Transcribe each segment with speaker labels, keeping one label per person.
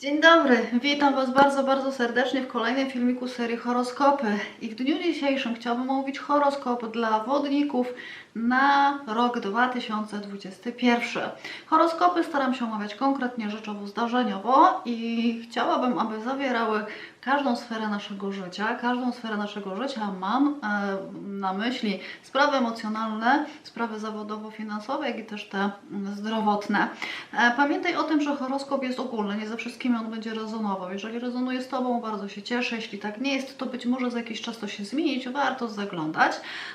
Speaker 1: Dzień dobry, witam Was bardzo, bardzo serdecznie w kolejnym filmiku serii Horoskopy. I w dniu dzisiejszym chciałabym omówić horoskop dla wodników na rok 2021. Horoskopy staram się omawiać konkretnie, rzeczowo, zdarzeniowo i chciałabym, aby zawierały każdą sferę naszego życia. Każdą sferę naszego życia mam e, na myśli sprawy emocjonalne, sprawy zawodowo-finansowe, jak i też te mm, zdrowotne. E, Pamiętaj o tym, że horoskop jest ogólny, nie ze wszystkimi on będzie rezonował. Jeżeli rezonuje z Tobą, bardzo się cieszę. Jeśli tak nie jest, to być może za jakiś czas to się zmienić, warto zaglądać.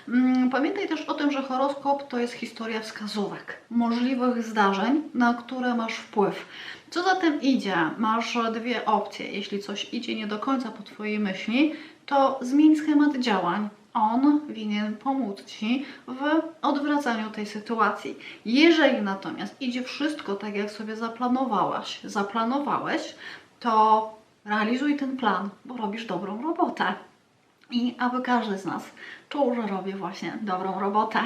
Speaker 1: Mm, Pamiętaj też o tym, że horoskop to jest historia wskazówek, możliwych zdarzeń, na które masz wpływ. Co za tym idzie? Masz dwie opcje. Jeśli coś idzie nie do końca po Twojej myśli, to zmień schemat działań. On winien pomóc Ci w odwracaniu tej sytuacji. Jeżeli natomiast idzie wszystko tak, jak sobie zaplanowałaś, zaplanowałeś, to realizuj ten plan, bo robisz dobrą robotę. I aby każdy z nas czuł, że robi właśnie dobrą robotę.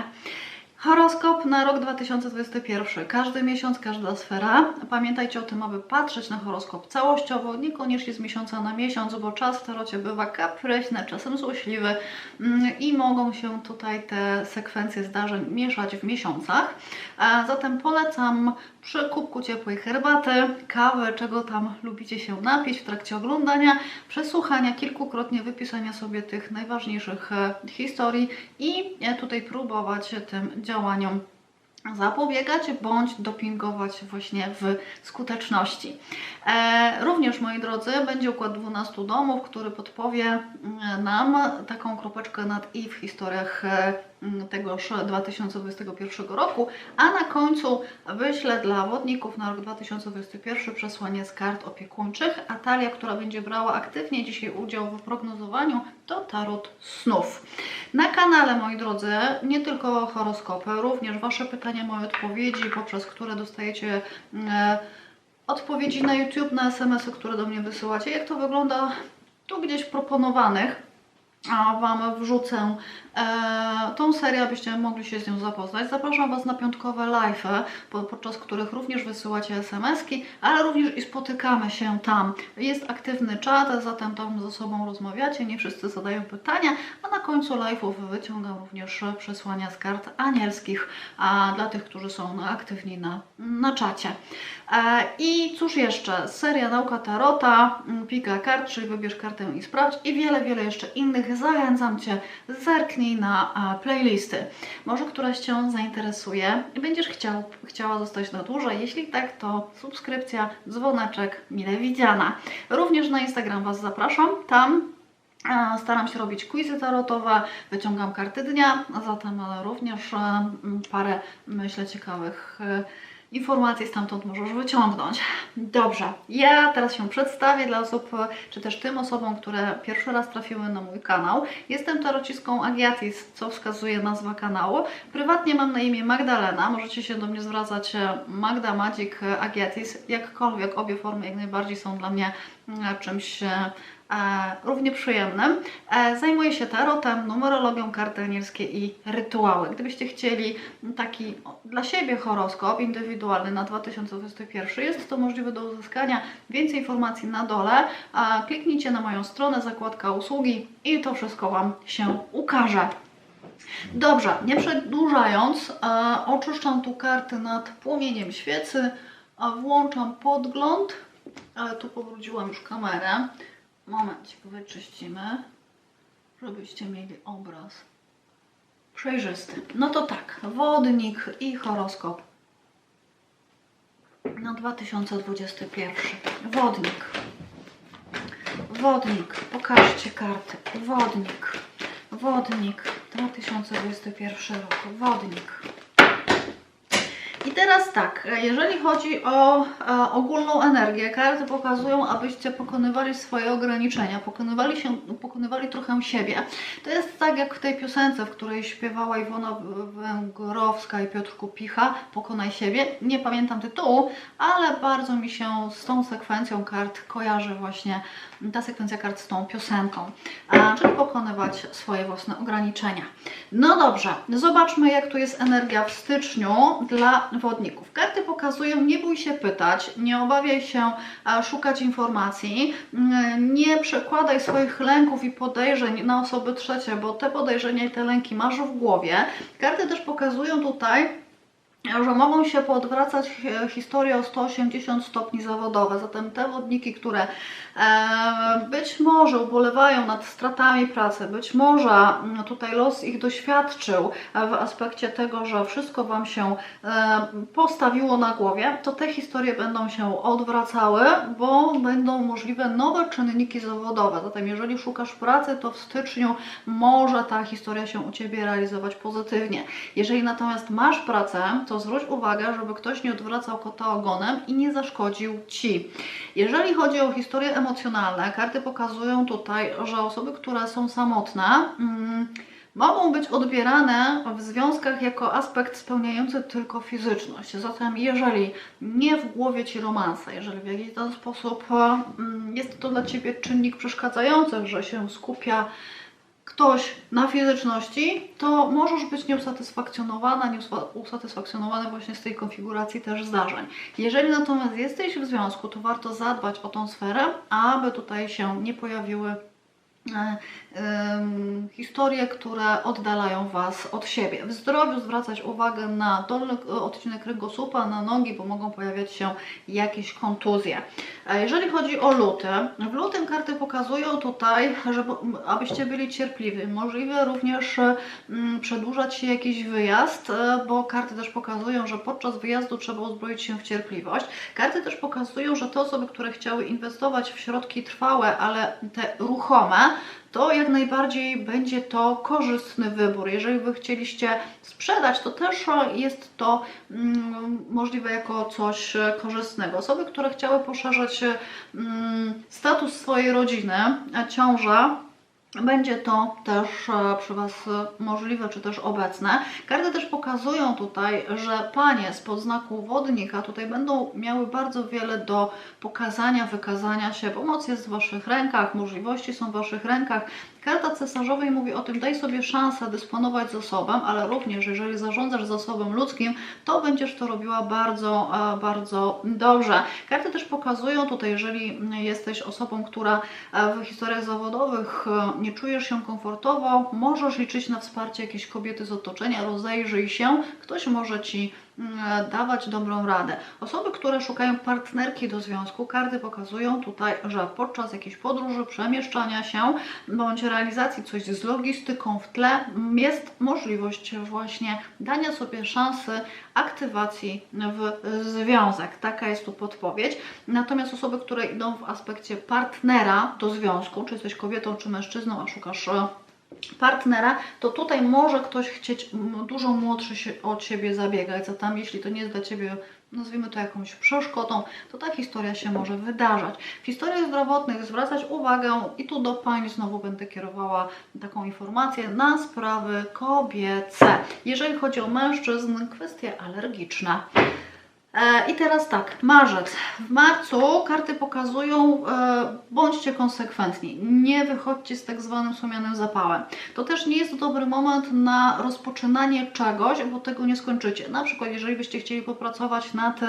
Speaker 1: Horoskop na rok 2021. Każdy miesiąc, każda sfera. Pamiętajcie o tym, aby patrzeć na horoskop całościowo, niekoniecznie z miesiąca na miesiąc, bo czas w tarocie bywa kapryśny, czasem złośliwy mm, i mogą się tutaj te sekwencje zdarzeń mieszać w miesiącach. Zatem polecam przy kubku ciepłej herbaty, kawy, czego tam lubicie się napić w trakcie oglądania, przesłuchania, kilkukrotnie wypisania sobie tych najważniejszych e, historii i e, tutaj próbować tym działaniom zapobiegać bądź dopingować właśnie w skuteczności. E, również, moi drodzy, będzie układ 12 domów, który podpowie mm, nam taką kropeczkę nad i w historiach e, tegoż 2021 roku, a na końcu wyślę dla wodników na rok 2021 przesłanie z kart opiekuńczych, a Talia, która będzie brała aktywnie dzisiaj udział w prognozowaniu, to tarot snów. Na kanale, moi drodzy, nie tylko horoskopy, również Wasze pytania, moje odpowiedzi, poprzez które dostajecie e, odpowiedzi na YouTube, na SMS-y, które do mnie wysyłacie. Jak to wygląda tu gdzieś proponowanych, a Wam wrzucę e, tą serię, abyście mogli się z nią zapoznać. Zapraszam Was na piątkowe live'y, po, podczas których również wysyłacie SMS-ki, ale również i spotykamy się tam. Jest aktywny czat, zatem tam ze sobą rozmawiacie, nie wszyscy zadają pytania, a na końcu live'ów wyciągam również przesłania z kart anielskich, a dla tych, którzy są aktywni na, na czacie. E, I cóż jeszcze? Seria Nauka Tarota, m, Pika Kart, czyli wybierz kartę i sprawdź i wiele, wiele jeszcze innych. Zachęcam Cię, zerknij na e, playlisty. Może któraś Cię zainteresuje i będziesz chciał, chciała zostać na dłużej. Jeśli tak, to subskrypcja, dzwoneczek, mile widziana. Również na Instagram Was zapraszam. Tam E, Staram się robić quizy tarotowe, wyciągam karty dnia, zatem również parę, myślę, ciekawych e, informacji stamtąd możesz wyciągnąć. Dobrze, ja teraz się przedstawię dla osób, czy też tym osobom, które pierwszy raz trafiły na mój kanał. Jestem tarocistką Agiatis, co wskazuje nazwa kanału. Prywatnie mam na imię Magdalena, możecie się do mnie zwracać e, Magda e, Agiatis, jakkolwiek obie formy jak najbardziej są dla mnie e, czymś e, równie przyjemnym. E, zajmuję się tarotem, numerologią, karty anielskie i rytuały. Gdybyście chcieli taki dla siebie horoskop indywidualny na 2021, jest to możliwe do uzyskania. Więcej informacji na dole. E, kliknijcie na moją stronę, zakładka usługi i to wszystko Wam się ukaże. Dobrze, nie przedłużając, e, oczyszczam tu karty nad płomieniem świecy, włączam podgląd, tu powróciłam już kamerę. Momencik, wyczyścimy, żebyście mieli obraz przejrzysty. No to tak, wodnik i horoskop na 2021. Wodnik. Wodnik, pokażcie karty. Wodnik. Wodnik 2021 rok. Wodnik. I teraz tak, jeżeli chodzi o e, ogólną energię, karty pokazują, abyście pokonywali swoje ograniczenia, pokonywali, się, pokonywali trochę siebie. To jest tak jak w tej piosence, w której śpiewała Iwona Węgrowska i Piotr Kupicha, Pokonaj siebie. Nie pamiętam tytułu, ale bardzo mi się z tą sekwencją kart kojarzy właśnie ta sekwencja kart z tą piosenką, czyli pokonywać swoje własne ograniczenia. No dobrze, zobaczmy jak tu jest energia w styczniu dla wodników. Karty pokazują, nie bój się pytać, nie obawiaj się a, szukać informacji, mm, nie przekładaj swoich lęków i podejrzeń na osoby trzecie, bo te podejrzenia i te lęki masz w głowie. Karty też pokazują tutaj, że mogą się poodwracać e, historie o 180 stopni zawodowe. Zatem te wodniki, które e, być może ubolewają nad stratami pracy, być może mm, tutaj los ich doświadczył e, w aspekcie tego, że wszystko Wam się e, postawiło na głowie, to te historie będą się odwracały, bo będą możliwe nowe czynniki zawodowe. Zatem jeżeli szukasz pracy, to w styczniu może ta historia się u Ciebie realizować pozytywnie. Jeżeli natomiast masz pracę, to zwróć uwagę, żeby ktoś nie odwracał kota ogonem i nie zaszkodził Ci. Jeżeli chodzi o historie emocjonalne, karty pokazują tutaj, że osoby, które są samotne, mm, mogą być odbierane w związkach jako aspekt spełniający tylko fizyczność. Zatem jeżeli nie w głowie Ci romansa, jeżeli w jakiś sposób mm, jest to dla Ciebie czynnik przeszkadzający, że się skupia ktoś na fizyczności, to możesz być nieusatysfakcjonowana, nieusatysfakcjonowany właśnie z tej konfiguracji też zdarzeń. Jeżeli natomiast jesteś w związku, to warto zadbać o tą sferę, aby tutaj się nie pojawiły e, historie, które oddalają Was od siebie. W zdrowiu zwracać uwagę na dolny odcinek kręgosłupa, na nogi, bo mogą pojawiać się jakieś kontuzje. Jeżeli chodzi o luty, w lutym karty pokazują tutaj, żeby, abyście byli cierpliwi. Możliwe również mm, przedłużać się jakiś wyjazd, e, bo karty też pokazują, że podczas wyjazdu trzeba uzbroić się w cierpliwość. Karty też pokazują, że te osoby, które chciały inwestować w środki trwałe, ale te ruchome, to jak najbardziej będzie to korzystny wybór. Jeżeli Wy chcieliście sprzedać, to też jest to mm, możliwe jako coś korzystnego. Osoby, które chciały poszerzać mm, status swojej rodziny, ciąża, będzie to też e, przy Was możliwe, czy też obecne. Karty też pokazują tutaj, że panie z podznaku wodnika tutaj będą miały bardzo wiele do pokazania, wykazania się. Pomoc jest w Waszych rękach, możliwości są w Waszych rękach. Karta cesarzowej mówi o tym, daj sobie szansę dysponować zasobem, ale również jeżeli zarządzasz zasobem ludzkim, to będziesz to robiła bardzo, e, bardzo dobrze. Karty też pokazują tutaj, jeżeli jesteś osobą, która e, w historiach zawodowych e, nie czujesz się komfortowo, możesz liczyć na wsparcie jakiejś kobiety z otoczenia, rozejrzyj się, ktoś może Ci dawać dobrą radę. Osoby, które szukają partnerki do związku, karty pokazują tutaj, że podczas jakiejś podróży, przemieszczania się bądź realizacji coś z logistyką w tle jest możliwość właśnie dania sobie szansy aktywacji w związek. Taka jest tu podpowiedź. Natomiast osoby, które idą w aspekcie partnera do związku, czy jesteś kobietą, czy mężczyzną, a szukasz e, partnera, to tutaj może ktoś chcieć dużo młodszy się od Ciebie zabiegać. Zatem jeśli to nie jest dla Ciebie nazwijmy to jakąś przeszkodą, to ta historia się może wydarzać. W historiach zdrowotnych zwracać uwagę i tu do Pań znowu będę kierowała taką informację na sprawy kobiece. Jeżeli chodzi o mężczyzn, kwestie alergiczne. E, I teraz tak, marzec. W marcu karty pokazują, e, bądźcie konsekwentni, nie wychodźcie z tak zwanym słomianym zapałem. To też nie jest dobry moment na rozpoczynanie czegoś, bo tego nie skończycie. Na przykład, jeżeli byście chcieli popracować nad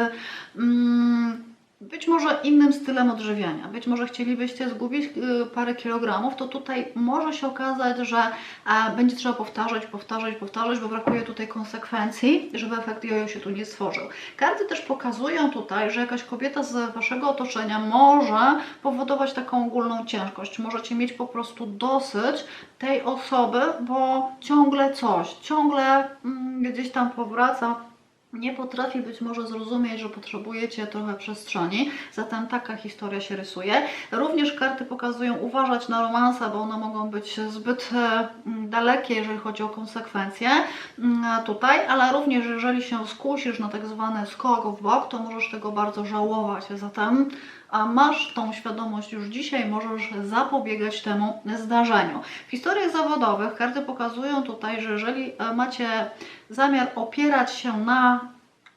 Speaker 1: mm, być może innym stylem odżywiania, być może chcielibyście zgubić y, parę kilogramów, to tutaj może się okazać, że e, będzie trzeba powtarzać, powtarzać, powtarzać, bo brakuje tutaj konsekwencji, żeby efekt jojo się tu nie stworzył. Karty też pokazują tutaj, że jakaś kobieta z Waszego otoczenia może powodować taką ogólną ciężkość. Możecie mieć po prostu dosyć tej osoby, bo ciągle coś, ciągle mm, gdzieś tam powraca nie potrafi być może zrozumieć, że potrzebujecie trochę przestrzeni, zatem taka historia się rysuje. Również karty pokazują uważać na romansa, bo one mogą być zbyt e, dalekie, jeżeli chodzi o konsekwencje tutaj, ale również jeżeli się skusisz na tak zwany skok w bok, to możesz tego bardzo żałować. Zatem a masz tą świadomość już dzisiaj, możesz zapobiegać temu zdarzeniu. W historiach zawodowych karty pokazują tutaj, że jeżeli e, macie zamiar opierać się na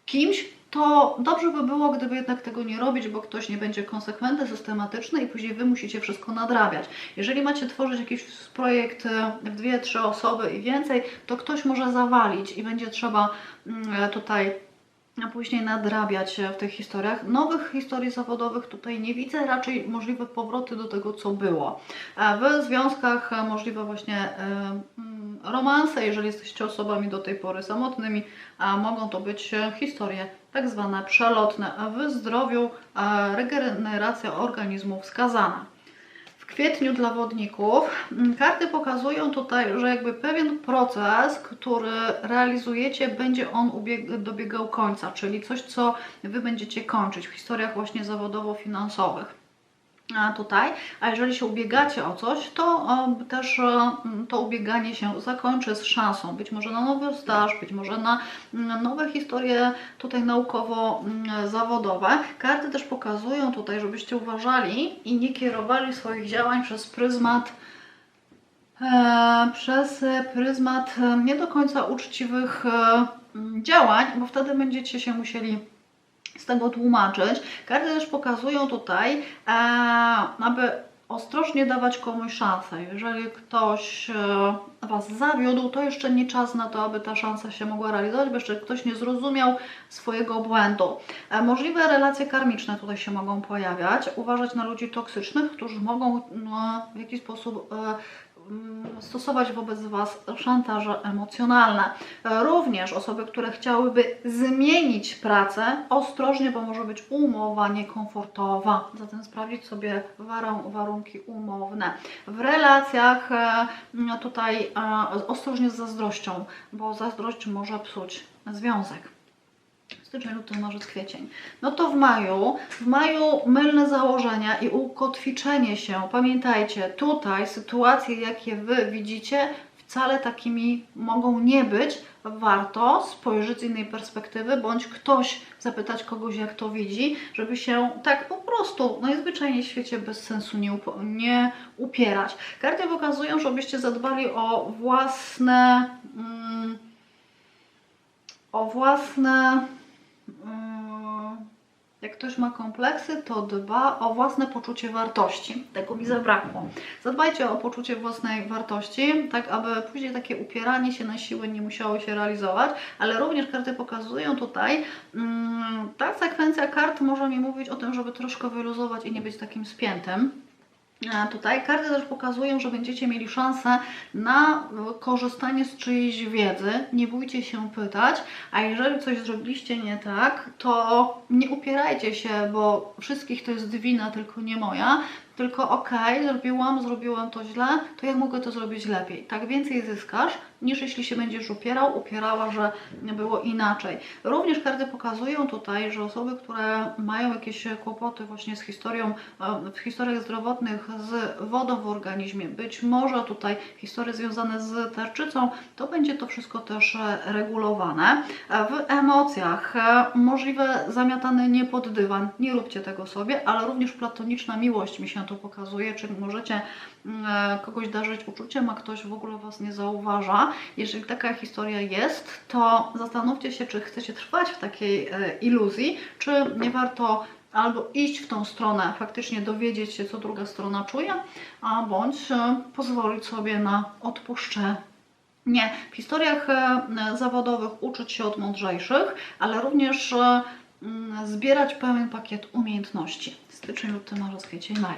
Speaker 1: kimś, to dobrze by było, gdyby jednak tego nie robić, bo ktoś nie będzie konsekwentny, systematyczny i później Wy musicie wszystko nadrabiać. Jeżeli macie tworzyć jakiś projekt e, w dwie, trzy osoby i więcej, to ktoś może zawalić i będzie trzeba mm, tutaj a później nadrabiać w tych historiach. Nowych historii zawodowych tutaj nie widzę, raczej możliwe powroty do tego, co było. W związkach możliwe właśnie e, mm, romanse, jeżeli jesteście osobami do tej pory samotnymi, mogą to być historie tak zwane przelotne. W zdrowiu regeneracja organizmu wskazana. Kwietniu dla wodników mm, karty pokazują tutaj, że jakby pewien proces, który realizujecie, będzie on dobiegał końca, czyli coś, co Wy będziecie kończyć w historiach właśnie zawodowo-finansowych. Tutaj, a jeżeli się ubiegacie o coś, to e, też e, to ubieganie się zakończy z szansą, być może na nowy staż, być może na mm, nowe historie tutaj naukowo-zawodowe. Karty też pokazują tutaj, żebyście uważali i nie kierowali swoich działań przez pryzmat e, przez pryzmat nie do końca uczciwych działań, bo wtedy będziecie się musieli z tego tłumaczyć. Karty też pokazują tutaj, e, aby ostrożnie dawać komuś szansę. Jeżeli ktoś e, Was zawiódł, to jeszcze nie czas na to, aby ta szansa się mogła realizować, bo jeszcze ktoś nie zrozumiał swojego błędu. E, możliwe relacje karmiczne tutaj się mogą pojawiać. Uważać na ludzi toksycznych, którzy mogą no, w jakiś sposób e, stosować wobec Was szantaże emocjonalne. E, Również osoby, które chciałyby zmienić pracę, ostrożnie, bo może być umowa niekomfortowa. Zatem sprawdzić sobie warun- warunki umowne. W relacjach e, tutaj e, ostrożnie z zazdrością, bo zazdrość może psuć związek styczeń, luty, marzec, kwiecień. No to w maju, w maju mylne założenia i ukotwiczenie się. Pamiętajcie, tutaj sytuacje, jakie Wy widzicie, wcale takimi mogą nie być. Warto spojrzeć z innej perspektywy, bądź ktoś zapytać kogoś, jak to widzi, żeby się tak po prostu najzwyczajniej w świecie bez sensu nie, upo- nie upierać. Karty pokazują, żebyście zadbali o własne. Mm, o własne. mm, Jak ktoś ma kompleksy, to dba o własne poczucie wartości. Tego mi zabrakło. Zadbajcie o poczucie własnej wartości, tak aby później takie upieranie się na siłę nie musiało się realizować, ale również karty pokazują tutaj, mm, ta sekwencja kart może mi mówić o tym, żeby troszkę wyluzować i nie być takim spiętym. Tutaj karty też pokazują, że będziecie mieli szansę na korzystanie z czyjejś wiedzy. Nie bójcie się pytać, a jeżeli coś zrobiliście nie tak, to nie upierajcie się, bo wszystkich to jest wina, tylko nie moja. Tylko okej, zrobiłam, zrobiłam to źle, to jak mogę to zrobić lepiej? Tak więcej zyskasz, niż jeśli się będziesz upierał, upierała, że było inaczej. Również karty pokazują tutaj, że osoby, które mają jakieś kłopoty właśnie z historią, e, w historiach zdrowotnych, z wodą w organizmie, być może tutaj historie związane z tarczycą, to będzie to wszystko też regulowane. E, W emocjach e, możliwe zamiatane nie pod dywan, nie róbcie tego sobie, ale również platoniczna miłość mi się tu pokazuje, czyli możecie mm, e, kogoś darzyć uczuciem, a ktoś w ogóle Was nie zauważa. Jeżeli taka historia jest, to zastanówcie się, czy chcecie trwać w takiej e, iluzji, czy nie warto albo iść w tą stronę, faktycznie dowiedzieć się, co druga strona czuje, a bądź e, pozwolić sobie na odpuszczenie. Nie, w historiach zawodowych uczyć się od mądrzejszych, ale również zbierać pełen pakiet umiejętności. Styczeń, luty, marzec, kwiecień, maj.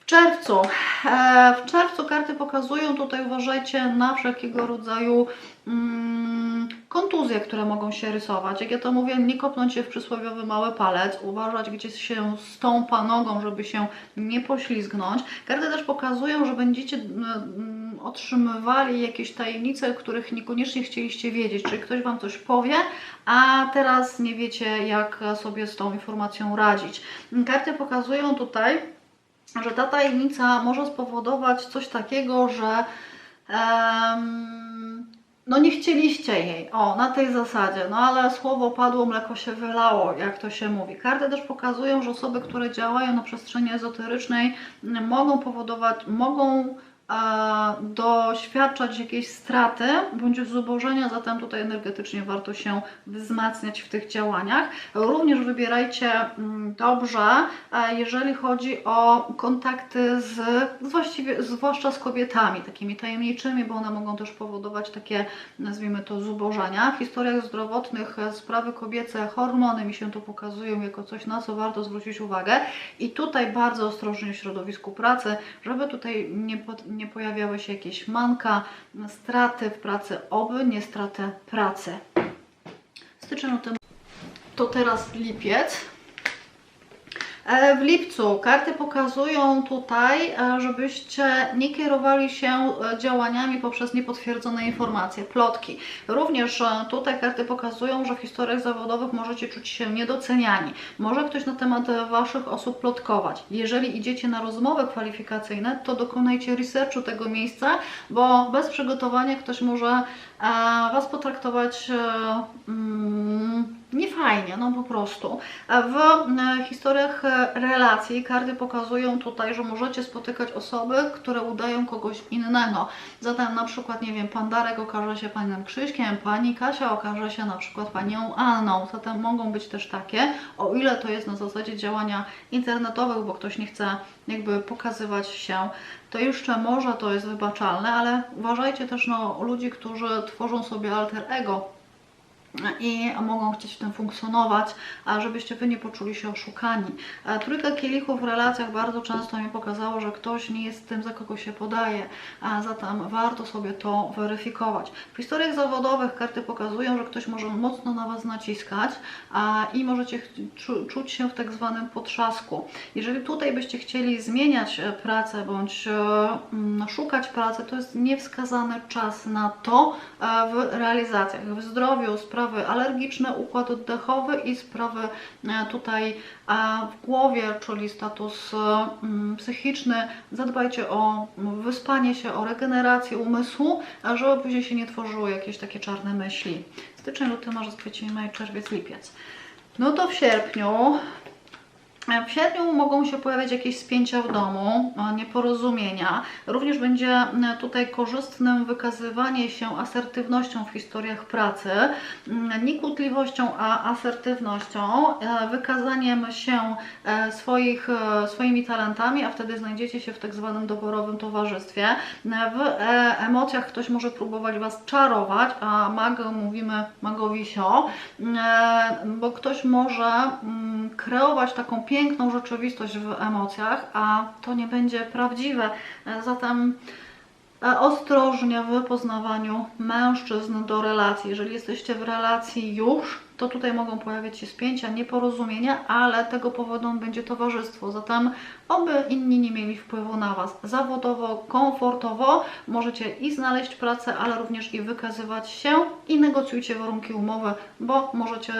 Speaker 1: W czerwcu. E, w czerwcu karty pokazują, tutaj uważajcie na wszelkiego rodzaju mm, kontuzje, które mogą się rysować. Jak ja to mówię, nie kopnąć się w przysłowiowy mały palec, uważać gdzie się stąpa nogą, żeby się nie poślizgnąć. Karty też pokazują, że będziecie mm, otrzymywali jakieś tajemnice, których niekoniecznie chcieliście wiedzieć, czyli ktoś Wam coś powie, a teraz nie wiecie, jak sobie z tą informacją radzić. Karty pokazują tutaj, że ta tajemnica może spowodować coś takiego, że em, no nie chcieliście jej, o, na tej zasadzie, no ale słowo padło, mleko się wylało, jak to się mówi. Karty też pokazują, że osoby, które działają na przestrzeni ezoterycznej mogą powodować, mogą doświadczać jakiejś straty bądź zubożenia, zatem tutaj energetycznie warto się wzmacniać w tych działaniach. Również wybierajcie mm, dobrze, jeżeli chodzi o kontakty z, z właściwie, zwłaszcza z kobietami, takimi tajemniczymi, bo one mogą też powodować takie, nazwijmy to, zubożenia. W historiach zdrowotnych e, sprawy kobiece, hormony mi się tu pokazują jako coś, na co warto zwrócić uwagę. I tutaj bardzo ostrożnie w środowisku pracy, żeby tutaj nie, pod, nie pojawiały się jakieś manka, straty w pracy, oby nie stratę pracy. Styczeń to teraz lipiec. E, W lipcu karty pokazują tutaj, e, żebyście nie kierowali się e, działaniami poprzez niepotwierdzone informacje, plotki. Również tutaj karty pokazują, że w historiach zawodowych możecie czuć się niedoceniani. Może ktoś na temat Waszych osób plotkować. Jeżeli idziecie na rozmowy kwalifikacyjne, to dokonajcie researchu tego miejsca, bo bez przygotowania ktoś może Was potraktować e, mm, niefajnie, no po prostu. A W e, historiach e, relacji karty pokazują tutaj, że możecie spotykać osoby, które udają kogoś innego. Zatem na przykład, nie wiem, pan Darek okaże się panem Krzyśkiem, pani Kasia okaże się na przykład panią Anną. Zatem mogą być też takie, o ile to jest na zasadzie działania internetowych, bo ktoś nie chce jakby pokazywać się, to jeszcze może to jest wybaczalne, ale uważajcie też na ludzi, którzy tworzą sobie alter ego i mogą chcieć w tym funkcjonować, a żebyście Wy nie poczuli się oszukani. A Trójka kielichów w relacjach bardzo często mi pokazało, że ktoś nie jest tym, za kogo się podaje, a zatem warto sobie to weryfikować. W historiach zawodowych karty pokazują, że ktoś może mocno na Was naciskać a, i możecie czuć się w tak zwanym potrzasku. Jeżeli tutaj byście chcieli zmieniać e, pracę bądź e, mm, szukać pracy, to jest niewskazany czas na to e, w realizacjach. W zdrowiu, sprawy alergiczne, układ oddechowy i sprawy e, tutaj e, w głowie, czyli status e, mm, psychiczny. Zadbajcie o wyspanie się, o regenerację umysłu, żeby później się nie tworzyły jakieś takie czarne myśli. Styczeń, luty, marzec, kwiecień, maj, czerwiec, lipiec. No to w sierpniu w sierpniu mogą się pojawiać jakieś spięcia w domu, e, nieporozumienia. Również będzie e, tutaj korzystnym wykazywanie się asertywnością w historiach pracy, mm, nie kłótliwością, a asertywnością, e, wykazaniem się e, swoich, e, swoimi talentami, a wtedy znajdziecie się w tak zwanym doborowym towarzystwie. E, W e, emocjach ktoś może próbować Was czarować, a mag mówimy magowisio, e, bo ktoś może mm, kreować taką piękną rzeczywistość w emocjach, a to nie będzie prawdziwe. E, Zatem e, ostrożnie w poznawaniu mężczyzn do relacji. Jeżeli jesteście w relacji już, to tutaj mogą pojawiać się spięcia, nieporozumienia, ale tego powodem będzie towarzystwo. Zatem, oby inni nie mieli wpływu na Was. Zawodowo, komfortowo możecie i znaleźć pracę, ale również i wykazywać się i negocjujcie warunki umowy, bo możecie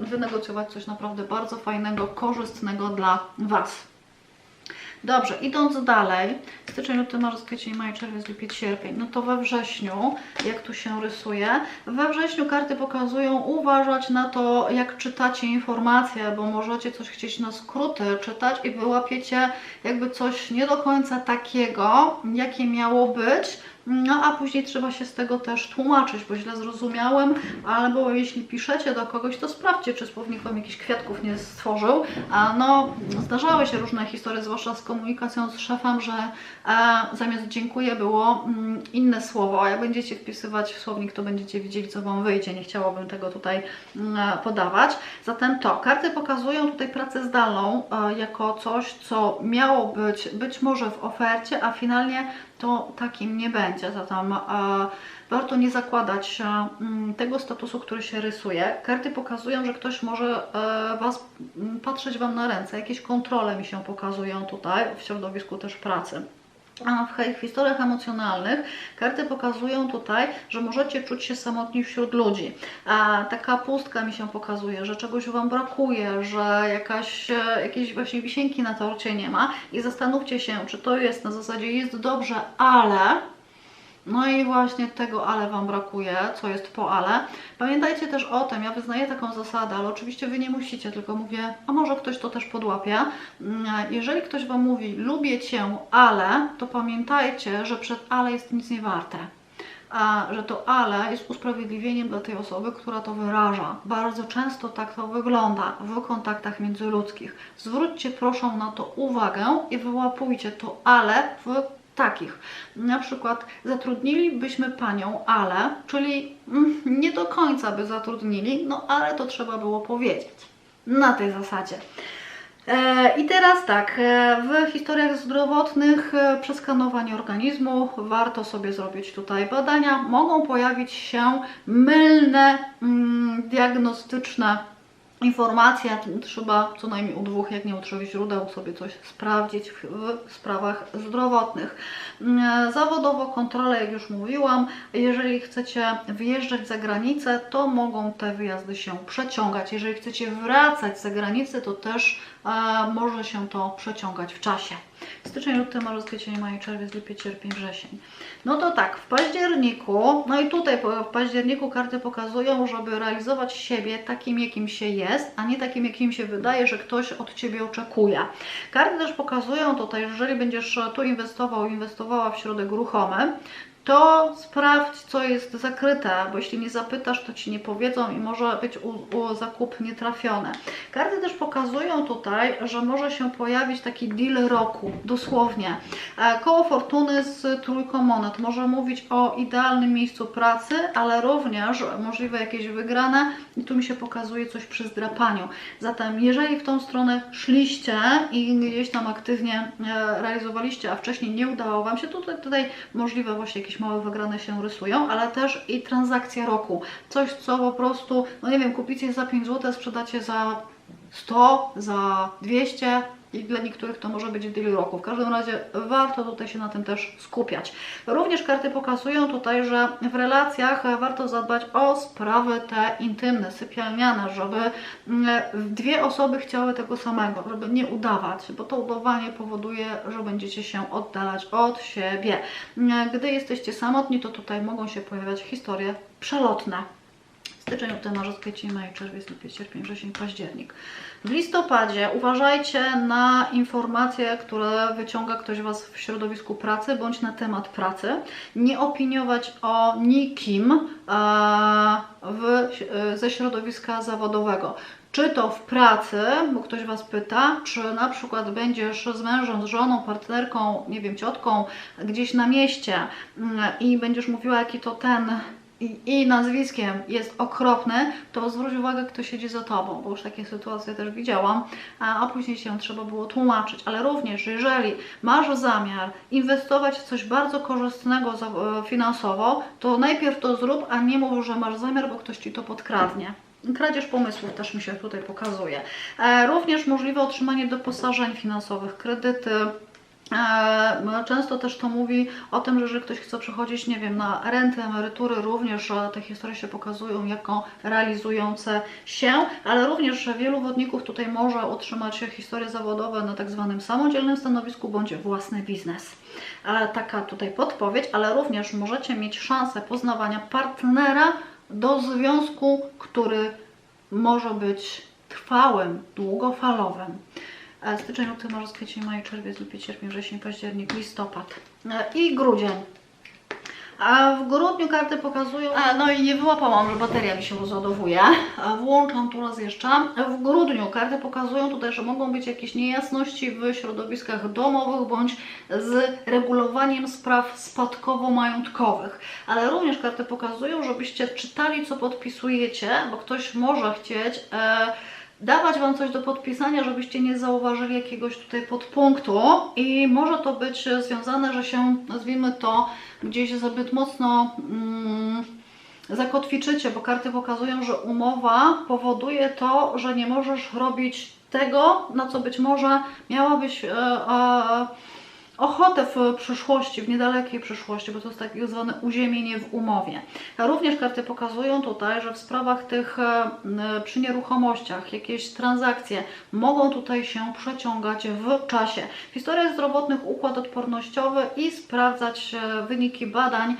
Speaker 1: wynegocjować coś naprawdę bardzo fajnego, korzystnego dla Was. Dobrze, idąc dalej, styczeń, luty, marzec, kwiecień, maj, czerwiec, lipiec, sierpień, no to we wrześniu, jak tu się rysuje, we wrześniu karty pokazują uważać na to, jak czytacie informacje, bo możecie coś chcieć na skróty czytać i wyłapiecie jakby coś nie do końca takiego, jakie miało być, no a później trzeba się z tego też tłumaczyć, bo źle zrozumiałem, albo jeśli piszecie do kogoś, to sprawdźcie, czy słownik Wam jakichś kwiatków nie stworzył. A no, zdarzały się różne historie, zwłaszcza z komunikacją z szefem, że e, zamiast dziękuję było mm, inne słowo, a jak będziecie wpisywać w słownik, to będziecie widzieli, co Wam wyjdzie. Nie chciałabym tego tutaj mm, e, podawać. Zatem to, karty pokazują tutaj pracę zdalną e, jako coś, co miało być być może w ofercie, a finalnie to takim nie będzie. Zatem e, warto nie zakładać e, tego statusu, który się rysuje. Karty pokazują, że ktoś może e, Was patrzeć Wam na ręce. Jakieś kontrole mi się pokazują tutaj w środowisku też pracy. A w historiach emocjonalnych karty pokazują tutaj, że możecie czuć się samotni wśród ludzi. A taka pustka mi się pokazuje, że czegoś Wam brakuje, że jakaś, e, jakiejś właśnie wisienki na torcie nie ma i zastanówcie się, czy to jest na zasadzie jest dobrze, ale No i właśnie tego ale Wam brakuje, co jest po ale. Pamiętajcie też o tym, ja wyznaję taką zasadę, ale oczywiście Wy nie musicie, tylko mówię, a może ktoś to też podłapie. Mm, Jeżeli ktoś Wam mówi, lubię Cię, ale, to pamiętajcie, że przed ale jest nic nie warte a że to ale jest usprawiedliwieniem dla tej osoby, która to wyraża. Bardzo często tak to wygląda w kontaktach międzyludzkich. Zwróćcie proszę na to uwagę i wyłapujcie to ale w takich. Na przykład zatrudnilibyśmy panią, ale, czyli mm, nie do końca by zatrudnili, no ale to trzeba było powiedzieć. Na tej zasadzie. E, I teraz tak, e, w historiach zdrowotnych e, przeskanowanie organizmu warto sobie zrobić tutaj badania. Mogą pojawić się mylne mm, diagnostyczne informacje. Trzeba co najmniej u dwóch, jak nie u trzech źródeł sobie coś sprawdzić w, w sprawach zdrowotnych. Mm, Zawodowo kontrolę, jak już mówiłam, jeżeli chcecie wyjeżdżać za granicę, to mogą te wyjazdy się przeciągać. Jeżeli chcecie wracać za granicę, to też e, może się to przeciągać w czasie. Styczeń, luty, marzec, kwiecień, maj, czerwiec, lipiec, sierpień, wrzesień. No to tak, w październiku, no i tutaj w październiku karty pokazują, żeby realizować siebie takim, jakim się jest, a nie takim, jakim się wydaje, że ktoś od Ciebie oczekuje. Karty też pokazują tutaj, że jeżeli będziesz tu inwestował, inwestowała w środek ruchomy, to sprawdź, co jest zakryte, bo jeśli nie zapytasz, to ci nie powiedzą i może być u, u zakup nietrafiony. Karty też pokazują tutaj, że może się pojawić taki deal roku, dosłownie. E, Koło fortuny z trójką monet może mówić o idealnym miejscu pracy, ale również możliwe jakieś wygrane i tu mi się pokazuje coś przy zdrapaniu. Zatem jeżeli w tą stronę szliście i gdzieś tam aktywnie e, realizowaliście, a wcześniej nie udało Wam się, to tutaj, tutaj możliwe właśnie jakieś małe wygrane się rysują, ale też i transakcja roku. Coś, co po prostu, no nie wiem, kupicie za 5 zł, sprzedacie za 100, za 200 i dla niektórych to może być deal roku. W każdym razie warto tutaj się na tym też skupiać. Również karty pokazują tutaj, że w relacjach warto zadbać o sprawy te intymne, sypialniane, żeby mm, dwie osoby chciały tego samego, żeby nie udawać, bo to udawanie powoduje, że będziecie się oddalać od siebie. Mm, Gdy jesteście samotni, to tutaj mogą się pojawiać historie przelotne styczeń, luty, marzec, kwiecień, maj, czerwiec, lipiec, sierpień, wrzesień, październik. W listopadzie uważajcie na informacje, które wyciąga ktoś Was w środowisku pracy bądź na temat pracy. Nie opiniować o nikim e, w, e, ze środowiska zawodowego. Czy to w pracy, bo ktoś Was pyta, czy na przykład będziesz z mężem, z żoną, partnerką, nie wiem, ciotką gdzieś na mieście mm, i będziesz mówiła, jaki to ten i, nazwiskiem jest okropny, to zwróć uwagę, kto siedzi za tobą, bo już takie sytuacje też widziałam, a, a później się trzeba było tłumaczyć. Ale również, jeżeli masz zamiar inwestować w coś bardzo korzystnego e, finansowo, to najpierw to zrób, a nie mów, że masz zamiar, bo ktoś ci to podkradnie. Kradzież pomysłów też mi się tutaj pokazuje. E, również możliwe otrzymanie doposażeń finansowych, kredyty, Często też to mówi o tym, że jeżeli ktoś chce przechodzić, nie wiem, na renty, emerytury, również e, te historie się pokazują jako realizujące się, ale również wielu wodników tutaj może otrzymać historie zawodowe na tak zwanym samodzielnym stanowisku bądź własny biznes. E, Taka tutaj podpowiedź, ale również możecie mieć szansę poznawania partnera do związku, który może być trwałym, długofalowym. Styczeń, luty, marzec, kwiecień, maj, czerwiec, lipiec, sierpień, wrzesień, październik, listopad E, i grudzień. A w grudniu karty pokazują. A, no i nie wyłapałam, że bateria mi się rozładowuje. A włączam tu raz jeszcze. W grudniu karty pokazują tutaj, że mogą być jakieś niejasności w środowiskach domowych bądź z regulowaniem spraw spadkowo-majątkowych. Ale również karty pokazują, żebyście czytali, co podpisujecie, bo ktoś może chcieć. E, dawać Wam coś do podpisania, żebyście nie zauważyli jakiegoś tutaj podpunktu. I może to być związane, że się, nazwijmy to, gdzieś zbyt mocno mm, zakotwiczycie, bo karty pokazują, że umowa powoduje to, że nie możesz robić tego, na co być może miałabyś e, e, ochotę w przyszłości, w niedalekiej przyszłości, bo to jest tak zwane uziemienie w umowie. Również karty pokazują tutaj, że w sprawach tych e, przy nieruchomościach, jakieś transakcje mogą tutaj się przeciągać w czasie. W historiach zdrowotnych układ odpornościowy i sprawdzać e, wyniki badań.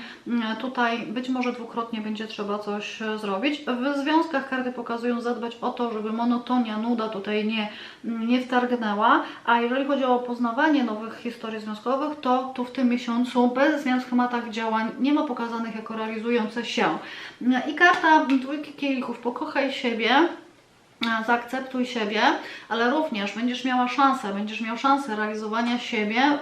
Speaker 1: Tutaj być może dwukrotnie będzie trzeba coś e, zrobić. W związkach karty pokazują zadbać o to, żeby monotonia, nuda tutaj nie, nie wtargnęła. A jeżeli chodzi o poznawanie nowych historii związkowych, to tu w tym miesiącu bez zmian w schematach działań nie ma pokazanych jako realizujące się. I karta dwójki kielichów, pokochaj siebie, zaakceptuj siebie, ale również będziesz miała szansę, będziesz miał szansę realizowania siebie e,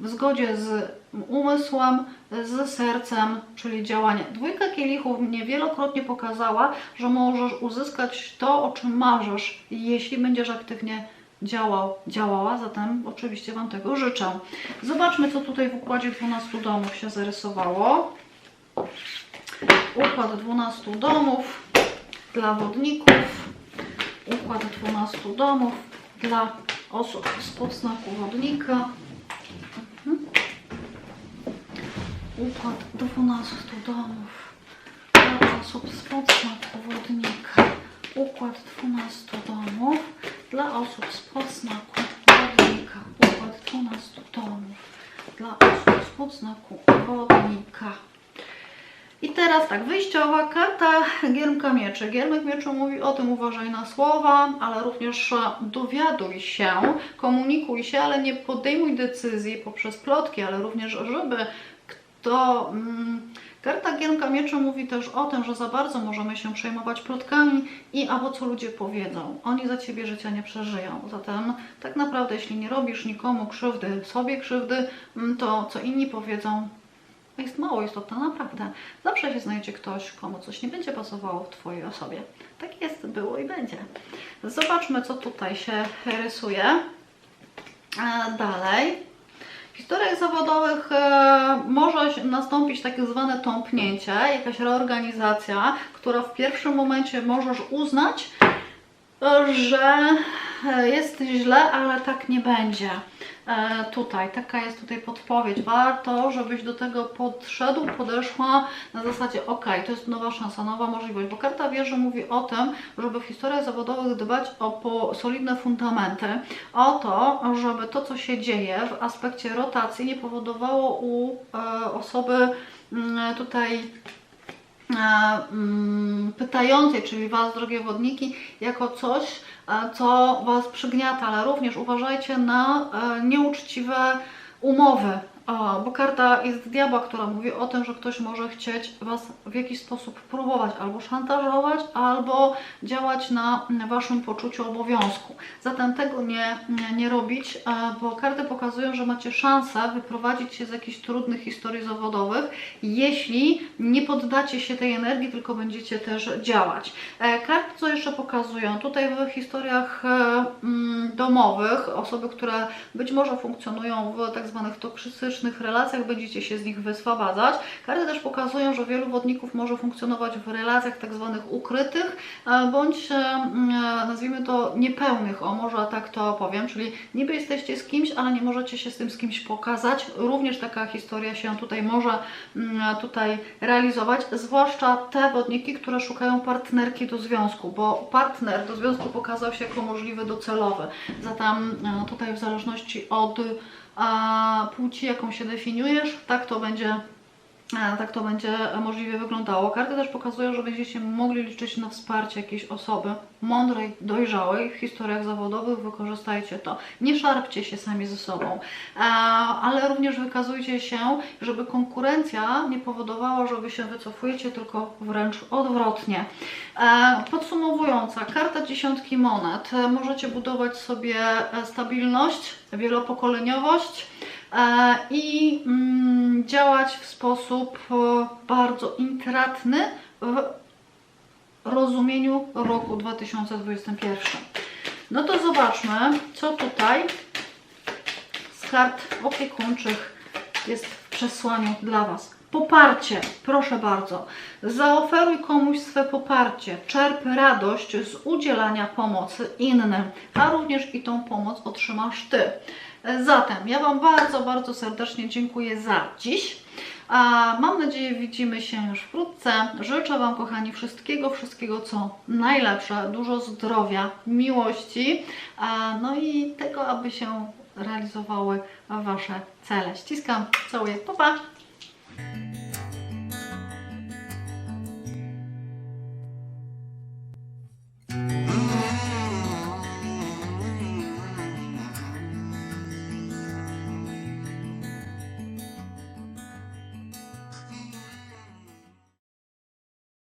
Speaker 1: w zgodzie z umysłem, z sercem, czyli działanie. Dwójka kielichów mnie wielokrotnie pokazała, że możesz uzyskać to, o czym marzysz, jeśli będziesz aktywnie działał, działała, zatem oczywiście Wam tego życzę. Zobaczmy, co tutaj w układzie 12 domów się zarysowało. Układ 12 domów dla wodników. Układ 12 domów dla osób z podznaku wodnika. Mhm. Układ 12 domów dla osób z podznaku wodnika. Układ 12 domów dla osób z podznaku wodnika. Układ 12 domów dla osób z podznaku wodnika. I teraz tak, wyjściowa karta Giermka Mieczy. Giermek Mieczy mówi o tym, uważaj na słowa, ale również dowiaduj się, komunikuj się, ale nie podejmuj decyzji poprzez plotki, ale również, żeby kto... Mm, Karta Giermka Mieczy mówi też o tym, że za bardzo możemy się przejmować plotkami i albo co ludzie powiedzą. Oni za Ciebie życia nie przeżyją. Zatem tak naprawdę, jeśli nie robisz nikomu krzywdy, sobie krzywdy, mm, to co inni powiedzą, jest mało istotne, naprawdę. Zawsze się znajdzie ktoś, komu coś nie będzie pasowało w Twojej osobie. Tak jest, było i będzie. Zobaczmy, co tutaj się rysuje. E, Dalej. W historiach zawodowych e, może nastąpić tak zwane tąpnięcie, jakaś reorganizacja, która w pierwszym momencie możesz uznać, że e, jest źle, ale tak nie będzie. E, tutaj, taka jest tutaj podpowiedź. Warto, żebyś do tego podszedł, podeszła na zasadzie ok, to jest nowa szansa, nowa możliwość, bo karta wieży mówi o tym, żeby w historiach zawodowych dbać o solidne fundamenty, o to, żeby to, co się dzieje w aspekcie rotacji nie powodowało u e, osoby mm, tutaj pytającej, czyli Was, drogie wodniki, jako coś, e, co Was przygniata, ale również uważajcie na e, nieuczciwe umowy. O, bo karta jest diabła, która mówi o tym, że ktoś może chcieć Was w jakiś sposób próbować albo szantażować, albo działać na Waszym poczuciu obowiązku. Zatem tego nie, nie, nie robić, e, bo karty pokazują, że macie szansę wyprowadzić się z jakichś trudnych historii zawodowych, jeśli nie poddacie się tej energii, tylko będziecie też działać. E, Karty co jeszcze pokazują? Tutaj w historiach e, mm, domowych, osoby, które być może funkcjonują w tak zwanych toksycznych relacjach, będziecie się z nich wyswobadzać. Karty też pokazują, że wielu wodników może funkcjonować w relacjach tak zwanych ukrytych, e, bądź e, e, nazwijmy to niepełnych, o może tak to powiem, czyli niby jesteście z kimś, ale nie możecie się z tym z kimś pokazać. Również taka historia się tutaj może tutaj realizować, zwłaszcza te wodniki, które szukają partnerki do związku, bo partner do związku pokazał się jako możliwy docelowy. Zatem tutaj w zależności od a płci, jaką się definiujesz, tak to będzie, tak to będzie możliwie wyglądało. Karty też pokazują, że będziecie mogli liczyć na wsparcie jakiejś osoby mądrej, dojrzałej w historiach zawodowych. Wykorzystajcie to. Nie szarpcie się sami ze sobą, e, ale również wykazujcie się, żeby konkurencja nie powodowała, że wy się wycofujecie, tylko wręcz odwrotnie. E, Podsumowująca, karta dziesiątki monet. E, Możecie budować sobie e, stabilność, wielopokoleniowość e, i mm, działać w sposób e, bardzo intratny w rozumieniu roku 2021. No to zobaczmy, co tutaj z kart opiekuńczych jest w przesłaniu dla Was. Poparcie, proszę bardzo. Zaoferuj komuś swe poparcie. Czerp radość z udzielania pomocy innym, a również i tą pomoc otrzymasz Ty. Zatem ja Wam bardzo, bardzo serdecznie dziękuję za dziś. A mam nadzieję, widzimy się już wkrótce. Życzę Wam, kochani, wszystkiego, wszystkiego co najlepsze, dużo zdrowia, miłości, a, no i tego, aby się realizowały Wasze cele. Ściskam, całuję, pa pa! you